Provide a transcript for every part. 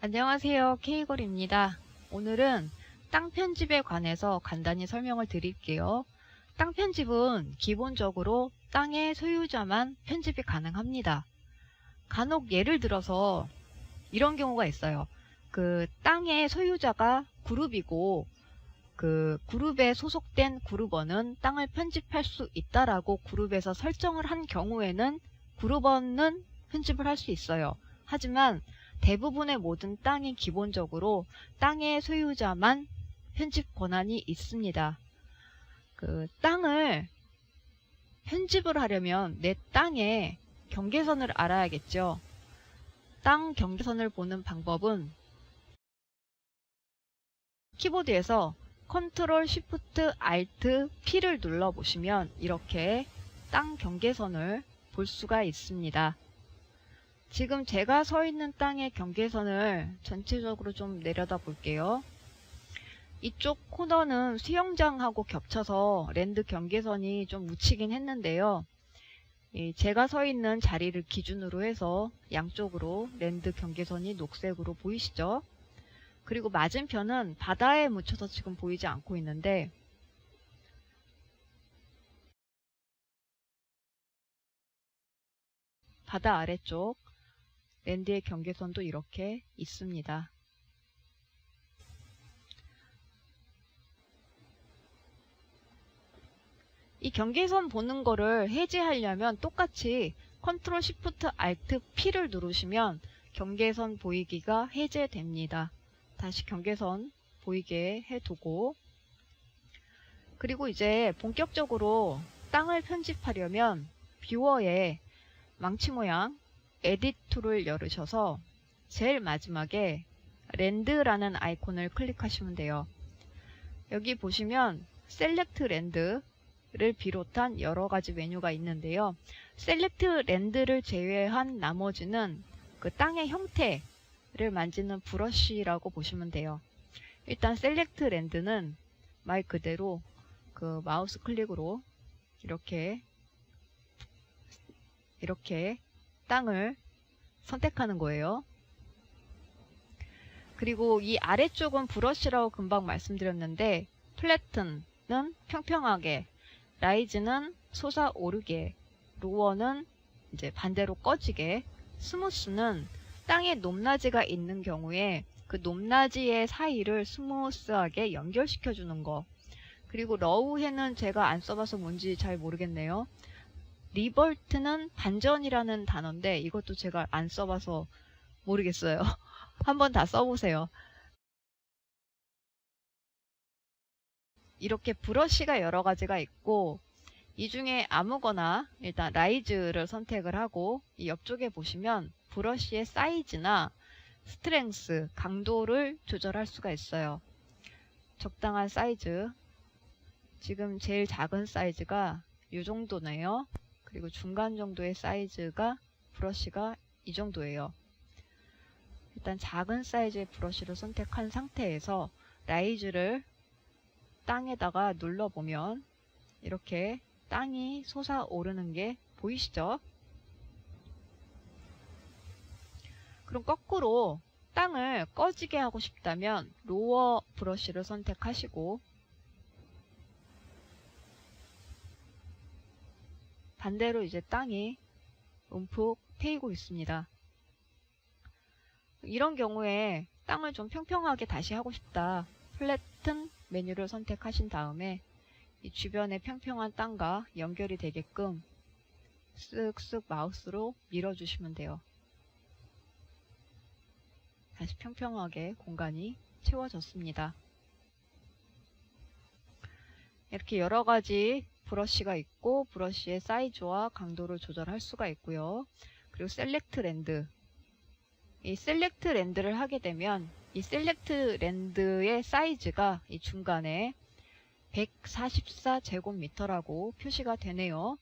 안녕하세요. 케이걸입니다. 오늘은 땅 편집에 관해서 간단히 설명을 드릴게요. 땅 편집은 기본적으로 땅의 소유자만 편집이 가능합니다. 간혹 예를 들어서 이런 경우가 있어요. 그 땅의 소유자가 그룹이고 그 그룹에 소속된 그룹원은 땅을 편집할 수 있다라고 그룹에서 설정을 한 경우에는 그룹원은 편집을 할 수 있어요. 하지만 대부분의 모든 땅이 기본적으로 땅의 소유자만 편집 권한이 있습니다. 그 땅을 편집을 하려면 내 땅의 경계선을 알아야겠죠. 땅 경계선을 보는 방법은 키보드에서 Ctrl Shift Alt P를 눌러 보시면 이렇게 땅 경계선을 볼 수가 있습니다. 지금 제가 서 있는 땅의 경계선을 전체적으로 좀 내려다 볼게요. 이쪽 코너는 수영장하고 겹쳐서 랜드 경계선이 좀 묻히긴 했는데요. 이 제가 서 있는 자리를 기준으로 해서 양쪽으로 랜드 경계선이 녹색으로 보이시죠? 그리고 맞은편은 바다에 묻혀서 지금 보이지 않고 있는데 바다 아래쪽 랜드의 경계선도 이렇게 있습니다. 이 경계선 보는 거를 해제하려면 똑같이 Ctrl Shift Alt P를 누르시면 경계선 보이기가 해제됩니다. 다시 경계선 보이게 해두고 그리고 이제 본격적으로 땅을 편집하려면 뷰어에 망치 모양 툴을 열으셔서 제일 마지막에 랜드라는 아이콘을 클릭하시면 돼요. 여기 보시면 셀렉트 랜드를 비롯한 여러 가지 메뉴가 있는데요. 셀렉트 랜드를 제외한 나머지는 그 땅의 형태를 만지는 브러쉬라고 보시면 돼요. 일단 셀렉트 랜드는 말 그대로 그 마우스 클릭으로 이렇게 이렇게 땅을 선택하는 거예요. 그리고 이 아래쪽은 브러쉬라고 금방 말씀드렸는데 플래튼은 평평하게, 라이즈는 솟아오르게, 로어는 이제 반대로 꺼지게, 스무스는 땅에 높낮이가 있는 경우에 그 높낮이의 사이를 스무스하게 연결시켜 주는 거. 그리고 러우해는 제가 안 써봐서 뭔지 잘 모르겠네요. 리벌트는 반전이라는 단어인데 이것도 제가 안 써봐서 모르겠어요. 한번 다 써보세요. 이렇게 브러쉬가 여러 가지가 있고 이 중에 아무거나 일단 라이즈를 선택을 하고 이 옆쪽에 보시면 브러쉬의 사이즈나 스트렝스, 강도를 조절할 수가 있어요. 적당한 사이즈 지금 제일 작은 사이즈가 이 정도네요. 그리고 중간 정도의 사이즈가 브러쉬가 이 정도예요. 일단 작은 사이즈의 브러쉬를 선택한 상태에서 라이즈를 땅에다가 눌러보면 이렇게 땅이 솟아오르는 게 보이시죠? 그럼 거꾸로 땅을 꺼지게 하고 싶다면 로어 브러쉬를 선택하시고 반대로 이제 땅이 움푹 패이고 있습니다. 이런 경우에 땅을 좀 평평하게 다시 하고 싶다. 플래튼 메뉴를 선택하신 다음에 이 주변의 평평한 땅과 연결이 되게끔 쓱쓱 마우스로 밀어주시면 돼요. 다시 평평하게 공간이 채워졌습니다. 이렇게 여러 가지 브러쉬가 있고 브러쉬의 사이즈와 강도를 조절할 수가 있고요. 그리고 셀렉트 랜드 이 셀렉트 랜드를 하게 되면 이 셀렉트 랜드의 사이즈가 이 중간에 144제곱미터라고 표시가 되네요.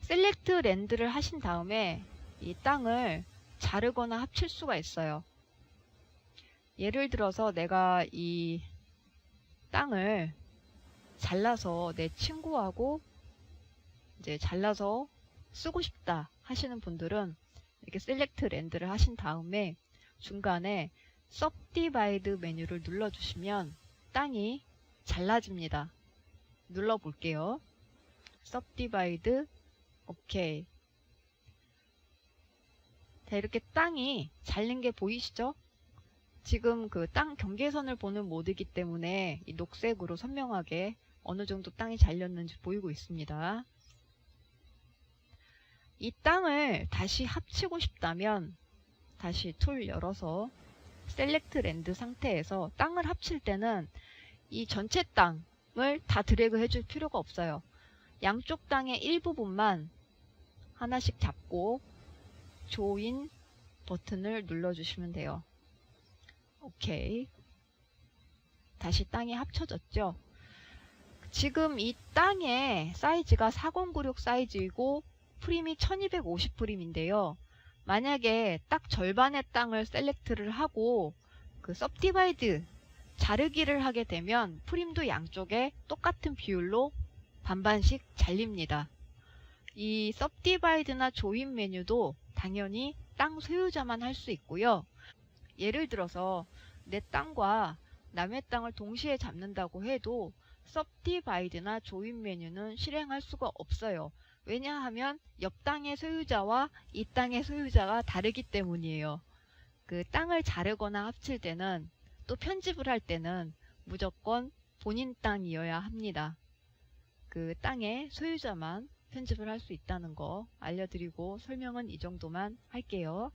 셀렉트 랜드를 하신 다음에 이 땅을 자르거나 합칠 수가 있어요. 예를 들어서 내가 이 땅을 잘라서 내 친구하고 이제 잘라서 쓰고 싶다 하시는 분들은 이렇게 셀렉트 랜드를 하신 다음에 중간에 Subdivide 메뉴를 눌러주시면 땅이 잘라집니다. 눌러볼게요. Subdivide, 오케이. 자, 이렇게 땅이 잘린 게 보이시죠? 지금 그 땅 경계선을 보는 모드이기 때문에 이 녹색으로 선명하게 어느 정도 땅이 잘렸는지 보이고 있습니다. 이 땅을 다시 합치고 싶다면 다시 툴 열어서 셀렉트 랜드 상태에서 땅을 합칠 때는 이 전체 땅을 다 드래그 해줄 필요가 없어요. 양쪽 땅의 일부분만 하나씩 잡고 조인 버튼을 눌러주시면 돼요. 오케이. 다시 땅이 합쳐졌죠? 지금 이 땅의 사이즈가 4096 사이즈이고 프림이 1250 프림인데요. 만약에 딱 절반의 땅을 셀렉트를 하고 그 섭디바이드 자르기를 하게 되면 프림도 양쪽에 똑같은 비율로 반반씩 잘립니다. 이 섭디바이드나 조인 메뉴도 당연히 땅 소유자만 할 수 있고요. 예를 들어서 내 땅과 남의 땅을 동시에 잡는다고 해도 섭디바이드나 조인 메뉴는 실행할 수가 없어요. 왜냐하면 옆 땅의 소유자와 이 땅의 소유자가 다르기 때문이에요. 그 땅을 자르거나 합칠 때는 또 편집을 할 때는 무조건 본인 땅이어야 합니다. 그 땅의 소유자만 편집을 할 수 있다는 거 알려드리고 설명은 이 정도만 할게요.